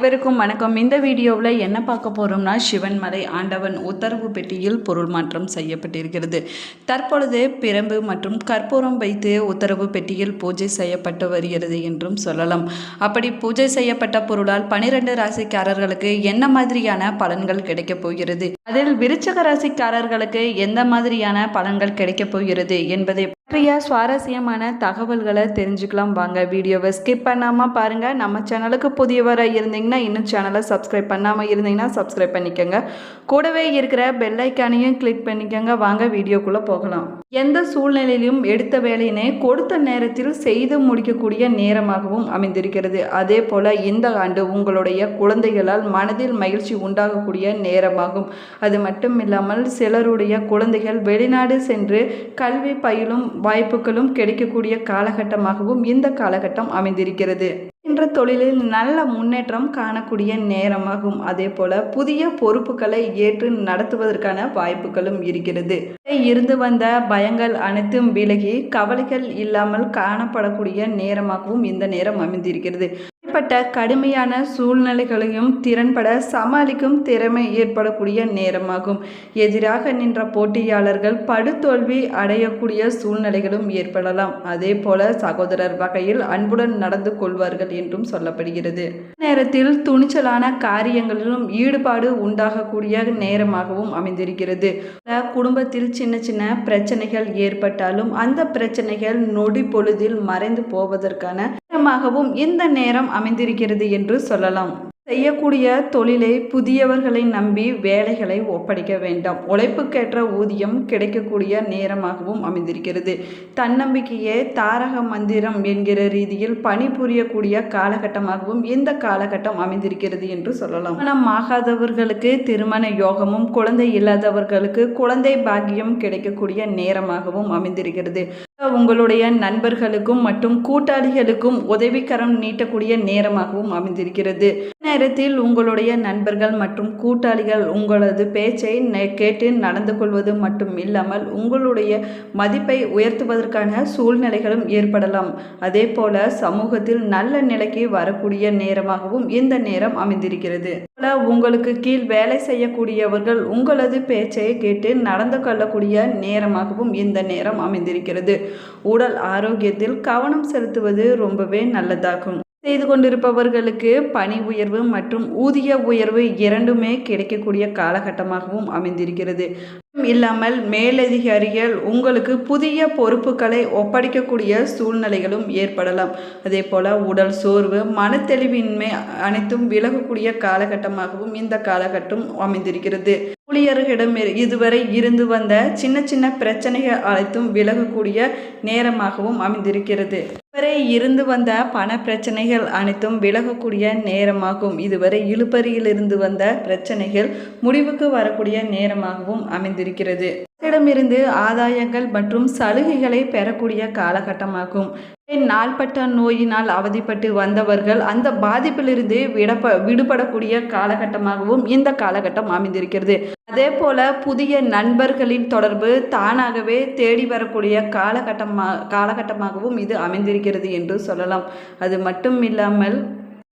அனைவருக்கும் வணக்கம். இந்த வீடியோவில் என்ன பார்க்க போகிறோம்னா சிவன்மலை ஆண்டவன் உத்தரவு பெட்டியில் பொருள் மாற்றம் செய்யப்பட்டிருக்கிறது. தற்பொழுது பிரம்பு மற்றும் கற்பூரம் வைத்து உத்தரவு பெட்டியில் பூஜை செய்யப்பட்டு வருகிறது என்றும் சொல்லலாம். அப்படி பூஜை செய்யப்பட்ட பொருளால் பனிரெண்டு ராசிக்காரர்களுக்கு என்ன மாதிரியான பலன்கள் கிடைக்கப் போகிறது? அதில் விருச்சக ராசிக்காரர்களுக்கு எந்த மாதிரியான பலன்கள் கிடைக்கப் போகிறது என்பதை நிறைய சுவாரஸ்யமான தகவல்களை தெரிஞ்சுக்கலாம் வாங்க. வீடியோவை ஸ்கிப் பண்ணாமல் பாருங்கள் நம்ம சேனலுக்கு புதியவராக இருந்தீங்கன்னா இன்னும் சேனலை சப்ஸ்கிரைப் பண்ணாமல் இருந்தீங்கன்னா சப்ஸ்கிரைப் பண்ணிக்கோங்க. கூடவே இருக்கிற பெல்லைக்கானையும் கிளிக் பண்ணிக்கோங்க. வாங்க வீடியோக்குள்ளே போகலாம். எந்த சூழ்நிலையிலும் எடுத்த வேலையினை கொடுத்த நேரத்தில் செய்து முடிக்கக்கூடிய நேரமாகவும் அமைந்திருக்கிறது. அதே போல் இந்த ஆண்டு உங்களுடைய குழந்தைகளால் மனதில் மகிழ்ச்சி உண்டாகக்கூடிய நேரமாகும். அது மட்டும் இல்லாமல் சிலருடைய குழந்தைகள் வெளிநாடு சென்று கல்வி பயிலும் வாய்ப்புகளும் கிடைக்கக்கூடிய காலகட்டமாகவும் இந்த காலகட்டம் அமைந்திருக்கிறது. என்ற தொழிலில் நல்ல முன்னேற்றம் காணக்கூடிய நேரமாகும். அதே போல புதிய பொறுப்புகளை ஏற்று நடத்துவதற்கான வாய்ப்புகளும் இருக்கிறது. இருந்து வந்த பயங்கள் அனைத்தும் விலகி கவலைகள் இல்லாமல் காணப்படக்கூடிய நேரமாகவும் இந்த நேரம் அமைந்திருக்கிறது. இப்படிப்பட்ட கடுமையான சூழ்நிலைகளையும் திறன்பட சமாளிக்கும் திறமை ஏற்படக்கூடிய நேரமாகும். எதிராக நின்ற போட்டியாளர்கள் படுதோல்வி அடையக்கூடிய சூழ்நிலைகளும் ஏற்படலாம். அதே போல சகோதரர் வகையில் அன்புடன் நடந்து கொள்வார்கள் என்றும் சொல்லப்படுகிறது. நேரத்தில் துணிச்சலான காரியங்களிலும் ஈடுபாடு உண்டாகக்கூடிய நேரமாகவும் அமைந்திருக்கிறது. குடும்பத்தில் சின்ன சின்ன பிரச்சனைகள் ஏற்பட்டாலும் அந்த பிரச்சனைகள் நொடி பொழுதில் மறைந்து போவதற்கான நேரமாகவும் இந்த நேரம் அமைந்திருக்கிறது என்று சொல்லலாம். செய்யக்கூடிய தொழிலை புதியவர்களை நம்பி வேலைகளை ஒப்படைக்க வேண்டாம். உழைப்புக்கேற்ற ஊதியம் கிடைக்கக்கூடிய நேரமாகவும் அமைந்திருக்கிறது. தன்னம்பிக்கையே தாரக மந்திரம் என்கிற ரீதியில் பணிபுரியக்கூடிய காலகட்டமாகவும் இந்த காலகட்டம் அமைந்திருக்கிறது என்று சொல்லலாம். திருமணம் ஆகாதவர்களுக்கு திருமண யோகமும் குழந்தை இல்லாதவர்களுக்கு குழந்தை பாக்கியம் கிடைக்கக்கூடிய நேரமாகவும் அமைந்திருக்கிறது. உங்களுடைய நண்பர்களுக்கும் மற்றும் கூட்டாளிகளுக்கும் உதவிக்கரம் நீட்டக்கூடிய நேரமாகவும் அமைந்திருக்கிறது. நேரத்தில் உங்களுடைய நண்பர்கள் மற்றும் கூட்டாளிகள் உங்களது பேச்சை கேட்டு நடந்து கொள்வது மட்டும் இல்லாமல் உங்களுடைய மதிப்பை உயர்த்துவதற்கான சூழ்நிலைகளும் ஏற்படலாம். அதே போல சமூகத்தில் நல்ல நிலைக்கு வரக்கூடிய நேரமாகவும் இந்த நேரம் அமைந்திருக்கிறது. உங்களுக்கு கீழ் வேலை செய்யக்கூடியவர்கள் உங்களது பேச்சை கேட்டு நடந்து கொள்ளக்கூடிய நேரமாகவும் இந்த நேரம் அமைந்திருக்கிறது. உடல் ஆரோக்கியத்தில் கவனம் செலுத்துவது ரொம்பவே நல்லதாகும். செய்து கொண்டிருப்பவர்களுக்கு பணி உயர்வு மற்றும் ஊதிய உயர்வு இரண்டுமே கிடைக்கக்கூடிய காலகட்டமாகவும் அமைந்திருக்கிறது. இல்லாமல் மேலதிகாரிகள் உங்களுக்கு புதிய பொறுப்புகளை ஒப்படைக்கக்கூடிய சூழ்நிலைகளும் ஏற்படலாம். அதே போல் உடல் சோர்வு மனத்தெளிவின்மை அனைத்தும் விலகக்கூடிய காலகட்டமாகவும் இந்த காலகட்டம் அமைந்திருக்கிறது. ஊழியர்களிடம் இதுவரை இருந்து வந்த சின்ன சின்ன பிரச்சனைகள் அனைத்தும் விலகக்கூடிய நேரமாகவும் அமைந்திருக்கிறது. இதுவரை இருந்து வந்த பண பிரச்சனைகள் அனைத்தும் விலகக்கூடிய நேரமாகும். இதுவரை இழுபறியிலிருந்து வந்த பிரச்சனைகள் முடிவுக்கு வரக்கூடிய நேரமாகவும் அமைந்திருக்கிறது. இடமிருந்து ஆதாயங்கள் மற்றும் சலுகைகளை பெறக்கூடிய காலகட்டமாகும். நாள்பட்ட நோயினால் அவதிப்பட்டு வந்தவர்கள் அந்த பாதிப்பிலிருந்து விடப்ப விடுபடக்கூடிய காலகட்டமாகவும் இந்த காலகட்டம் அமைந்திருக்கிறது. அதே போல புதிய நண்பர்களின் தொடர்பு தானாகவே தேடி வரக்கூடிய காலகட்டமாக காலகட்டமாகவும் இது அமைந்திருக்கிறது என்று சொல்லலாம். அது மட்டும் இல்லாமல்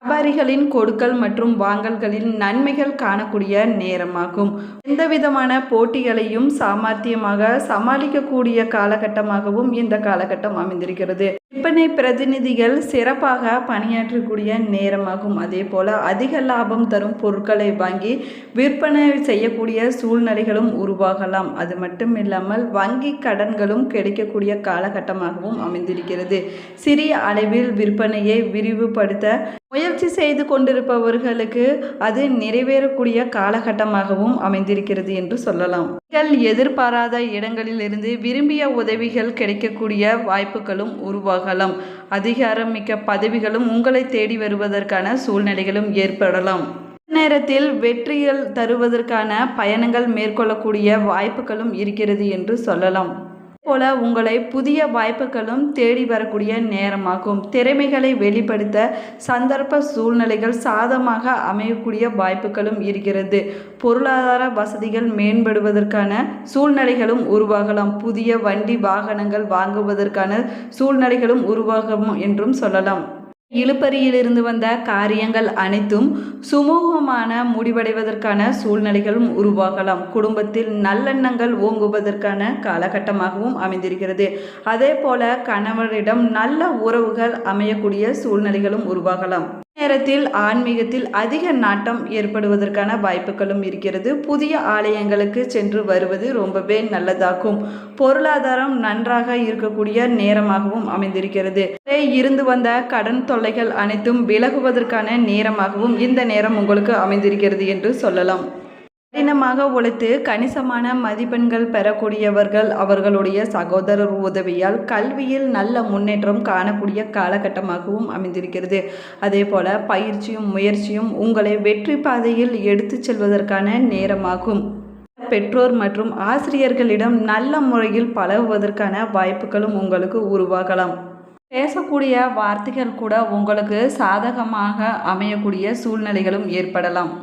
வியாபாரிகளின் கொடுக்கல் மற்றும் வாங்கல்களில் நன்மைகள் காணக்கூடிய நேரமாகும். எந்த விதமான போட்டிகளையும் சாமர்த்தியமாக சமாளிக்கக்கூடிய காலகட்டமாகவும் இந்த காலகட்டம் அமைந்திருக்கிறது. விற்பனை பிரதிநிதிகள் சிறப்பாக பணியாற்றக்கூடிய நேரமாகும். அதே போல அதிக லாபம் தரும் பொருட்களை வாங்கி விற்பனை செய்யக்கூடிய சூழ்நிலைகளும் உருவாகலாம். அது மட்டும் இல்லாமல் வங்கி கடன்களும் கிடைக்கக்கூடிய காலகட்டமாகவும் அமைந்திருக்கிறது. சிறிய அளவில் விற்பனையை விரிவுபடுத்த முயற்சி செய்து கொண்டிருப்பவர்களுக்கு அது நிறைவேறக்கூடிய காலகட்டமாகவும் அமைந்திருக்கிறது என்று சொல்லலாம். நீங்கள் எதிர்பாராத இடங்களிலிருந்து விரும்பிய உதவிகள் கிடைக்கக்கூடிய வாய்ப்புகளும் உருவாகலாம். அதிகாரம் மிக்க பதவிகளும் உங்களை தேடி வருவதற்கான சூழ்நிலைகளும் ஏற்படலாம். நேரத்தில் வெற்றிகள் தருவதற்கான பயணங்கள் மேற்கொள்ளக்கூடிய வாய்ப்புகளும் இருக்கிறது என்று சொல்லலாம். போல உங்களை புதிய வாய்ப்புகளும் தேடி வரக்கூடிய நேரமாகும். திறமைகளை வெளிப்படுத்த சந்தர்ப்ப சூழ்நிலைகள் சாதமாக அமையக்கூடிய வாய்ப்புகளும் இருக்கிறது. பொருளாதார வசதிகள் மேம்படுவதற்கான சூழ்நிலைகளும் உருவாகலாம். புதிய வண்டி வாகனங்கள் வாங்குவதற்கான சூழ்நிலைகளும் உருவாகும் என்றும் சொல்லலாம். இழுப்பறியிலிருந்து வந்த காரியங்கள் அனைத்தும் சுமூகமான முடிவடைவதற்கான சூழ்நிலைகளும் உருவாகலாம். குடும்பத்தில் நல்லெண்ணங்கள் ஓங்குவதற்கான காலகட்டமாகவும் அமைந்திருக்கிறது. அதே போல கணவரிடம் நல்ல உறவுகள் அமையக்கூடிய சூழ்நிலைகளும் உருவாகலாம். நேரத்தில் ஆன்மீகத்தில் அதிக நாட்டம் ஏற்படுவதற்கான வாய்ப்புகளும் இருக்கிறது. புதிய ஆலயங்களுக்கு சென்று வருவது ரொம்பவே நல்லதாகும். பொருளாதாரம் நன்றாக இருக்கக்கூடிய நேரமாகவும் அமைந்திருக்கிறது. இருந்து வந்த கடன் தொல்லைகள் அனைத்தும் விலகுவதற்கான நேரமாகவும் இந்த நேரம் உங்களுக்கு அமைந்திருக்கிறது என்று சொல்லலாம். கடினமாக உழைத்து கணிசமான மதிப்பெண்கள் பெறக்கூடியவர்கள் அவர்களுடைய சகோதரர் உதவியால் கல்வியில் நல்ல முன்னேற்றம் காணக்கூடிய காலகட்டமாகவும் அமைந்திருக்கிறது. அதே போல பயிற்சியும் முயற்சியும் உங்களை வெற்றி பாதையில் எடுத்துச் செல்வதற்கான நேரமாகும். பெற்றோர் மற்றும் ஆசிரியர்களிடம் நல்ல முறையில் பழகுவதற்கான வாய்ப்புகளும் உங்களுக்கு உருவாகலாம். பேசக்கூடிய வார்த்தைகள் கூட உங்களுக்கு சாதகமாக அமையக்கூடிய சூழ்நிலைகளும் ஏற்படலாம்.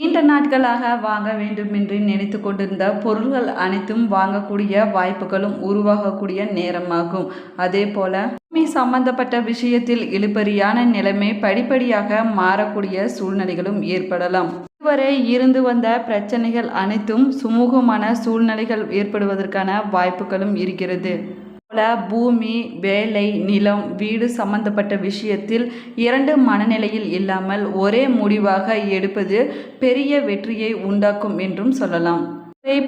நீண்ட நாட்களாக வாங்க வேண்டும் என்று நினைத்து கொண்டிருந்த பொருள்கள் அனைத்தும் வாங்கக்கூடிய வாய்ப்புகளும் உருவாகக்கூடிய நேரமாகும். அதே போல பூமி சம்பந்தப்பட்ட விஷயத்தில் இழுபறியான நிலைமை படிப்படியாக மாறக்கூடிய சூழ்நிலைகளும் ஏற்படலாம். இதுவரை இருந்து வந்த பிரச்சனைகள் அனைத்தும் சுமூகமான சூழ்நிலைகள் ஏற்படுவதற்கான வாய்ப்புகளும் இருக்கிறது. போல பூமி வேலை நிலம் வீடு சம்பந்தப்பட்ட விஷயத்தில் இரண்டு மனநிலையில் இல்லாமல் ஒரே முடிவாக எடுப்பது பெரிய வெற்றியை உண்டாக்கும் என்றும் சொல்லலாம்.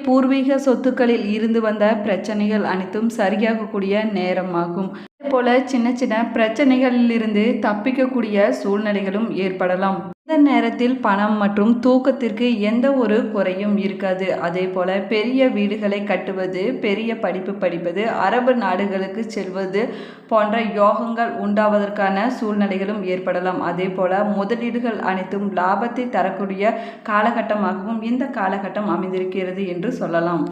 பூர்வீக சொத்துக்களில் இருந்து வந்த பிரச்சனைகள் அனைத்தும் சரியாகக்கூடிய நேரமாகும். போல சின்ன சின்ன பிரச்சனைகளிலிருந்து தப்பிக்கக்கூடிய சூழ்நிலைகளும் ஏற்படலாம். இந்த நேரத்தில் பணம் மற்றும் தூக்கத்திற்கு எந்த ஒரு குறையும் இருக்காது. அதே போல பெரிய வீடுகளை கட்டுவது பெரிய படிப்பு படிப்பது அரபு நாடுகளுக்கு செல்வது போன்ற யோகங்கள் உண்டாவதற்கான சூழ்நிலைகளும் ஏற்படலாம். அதே போல முதலீடுகள் அனைத்தும் லாபத்தை தரக்கூடிய காலகட்டமாகவும் இந்த காலகட்டம் அமைந்திருக்கிறது என்று சொல்லலாம்.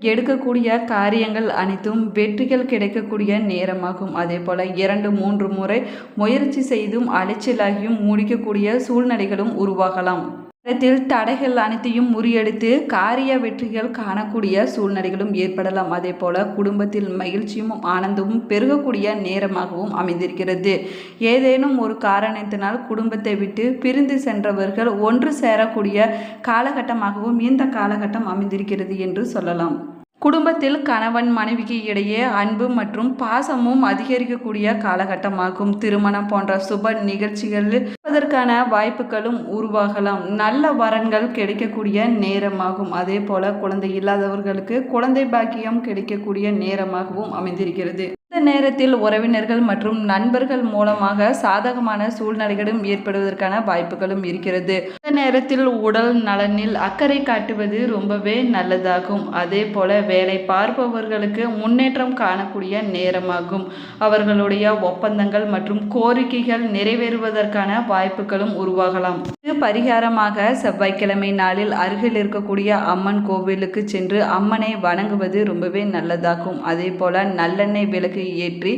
எடுக்கக்கூடிய காரியங்கள் அனைத்தும் வெற்றிகள் கிடைக்கக்கூடிய நேரமாகும். அதே போல் இரண்டு மூன்று முறை முயற்சி செய்தும் அலைச்சலாகியும் முடிக்கக்கூடிய சூழ்நிலைகளும் உருவாகலாம். நேரத்தில் தடைகள் அனைத்தையும் முறியடித்து காரிய வெற்றிகள் காணக்கூடிய சூழ்நிலைகளும் ஏற்படலாம். அதே போல குடும்பத்தில் மகிழ்ச்சியும் ஆனந்தமும் பெருகக்கூடிய நேரமாகவும் அமைந்திருக்கிறது. ஏதேனும் ஒரு காரணத்தினால் குடும்பத்தை விட்டு பிரிந்து சென்றவர்கள் ஒன்று சேரக்கூடிய காலகட்டமாகவும் இந்த காலகட்டம் அமைந்திருக்கிறது என்று சொல்லலாம். குடும்பத்தில் கணவன் மனைவிக்கு இடையே அன்பு மற்றும் பாசமும் அதிகரிக்கக்கூடிய காலகட்டமாகும். திருமணம் போன்ற சுப நிகழ்ச்சிகள் அதற்கான வாய்ப்புகளும் உருவாகலாம். நல்ல வரன்கள் கிடைக்கக்கூடிய நேரமாகும். அதே போல குழந்தை இல்லாதவர்களுக்கு குழந்தை பாக்கியம் கிடைக்கக்கூடிய நேரமாகவும் அமைந்திருக்கிறது. இந்த நேரத்தில் உறவினர்கள் மற்றும் நண்பர்கள் மூலமாக சாதகமான சூழ்நிலைகளும் ஏற்படுவதற்கான வாய்ப்புகளும் இருக்கிறது. இந்த நேரத்தில் உடல் நலனில் அக்கறை காட்டுவது ரொம்பவே நல்லதாகும். அதே போல வேலை பார்ப்பவர்களுக்கு முன்னேற்றம் காணக்கூடிய நேரமாகும். அவர்களுடைய ஒப்பந்தங்கள் மற்றும் கோரிக்கைகள் நிறைவேறுவதற்கான வாய்ப்புகளும் உருவாகலாம். இது பரிகாரமாக செவ்வாய்க்கிழமை நாளில் அருகில் இருக்கக்கூடிய அம்மன் கோவிலுக்கு சென்று அம்மனை வணங்குவது ரொம்பவே நல்லதாகும். அதே போல நல்லெண்ணெய் விளக்கு ஏற்றி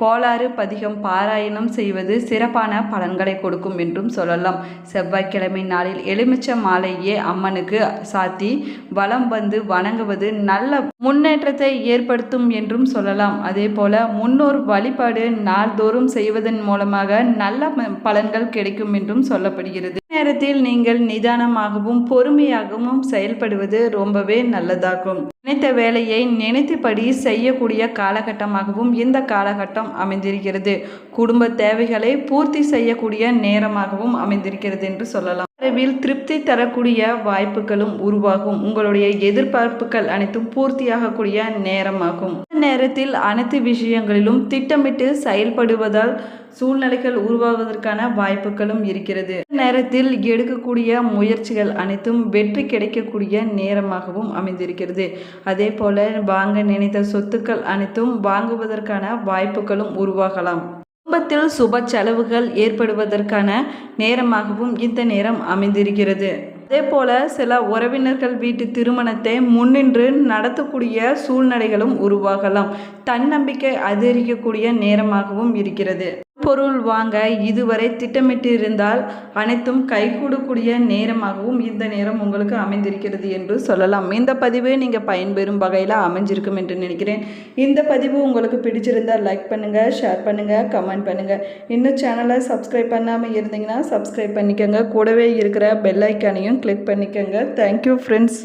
கோளாறு பதிகம் பாராயணம் செய்வது சிறப்பான பலன்களை கொடுக்கும் என்றும் சொல்லலாம். செவ்வாய்க்கிழமை நாளில் எலுமிச்ச மாலையே அம்மனுக்கு சாத்தி வலம் வந்து வணங்குவது நல்ல முன்னேற்றத்தை ஏற்படுத்தும் என்றும் சொல்லலாம். அதே போல முன்னோர் வழிபாடு நாள்தோறும் செய்வதன் மூலமாக நல்ல பலன்கள் கிடைக்கும் என்றும் சொல்லப்படுகிறது. நேரத்தில் நீங்கள் நிதானமாகவும் பொறுமையாகவும் செயல்படுவது ரொம்பவே நல்லதாகும். நினைத்த வேலையை நினைத்தபடி செய்யக்கூடிய காலகட்டமாகவும் இந்த காலகட்டம் அமைந்திருக்கிறது. குடும்ப தேவைகளை பூர்த்தி செய்யக்கூடிய நேரமாகவும் அமைந்திருக்கிறது என்று சொல்லலாம். அளவில் திருப்தி தரக்கூடிய வாய்ப்புகளும் உருவாகும். உங்களுடைய எதிர்பார்ப்புகள் அனைத்தும் பூர்த்தியாகக்கூடிய நேரமாகும். இந்த நேரத்தில் அனைத்து விஷயங்களிலும் திட்டமிட்டு செயல்படுவதால் சூழ்நிலைகள் உருவாவதற்கான வாய்ப்புகளும் இருக்கிறது. நேரத்தில் எடுக்கக்கூடிய முயற்சிகள் அனைத்தும் வெற்றி கிடைக்கக்கூடிய நேரமாகவும் அமைந்திருக்கிறது. அதே போல வாங்க நினைத்த சொத்துக்கள் அனைத்தும் வாங்குவதற்கான வாய்ப்புகளும் உருவாகலாம். குடும்பத்தில் சுப செலவுகள் ஏற்படுவதற்கான நேரமாகவும் இந்த நேரம் அமைந்திருக்கிறது. அதே போல சில உறவினர்கள் வீட்டு திருமணத்தை முன்னின்று நடத்தக்கூடிய சூழ்நிலைகளும் உருவாகலாம். தன்னம்பிக்கை அதிகரிக்கக்கூடிய நேரமாகவும் இருக்கிறது. பொருள் வாங்க இதுவரை திட்டமிட்டு இருந்தால் அனைத்தும் கைகூடக்கூடிய நேரமாகவும் இந்த நேரம் உங்களுக்கு அமைந்திருக்கிறது என்று சொல்லலாம். இந்த பதிவு நீங்கள் பயன்பெறும் வகையில் அமைஞ்சிருக்கும் என்று நினைக்கிறேன். இந்த பதிவு உங்களுக்கு பிடிச்சிருந்தால் லைக் பண்ணுங்கள் ஷேர் பண்ணுங்கள் கமெண்ட் பண்ணுங்கள் இன்னும் சேனலை சப்ஸ்கிரைப் பண்ணாமல் இருந்தீங்கன்னா சப்ஸ்கிரைப் பண்ணிக்கோங்க. கூடவே இருக்கிற பெல் ஐக்கானையும் கிளிக் பண்ணிக்கோங்க. Thank you friends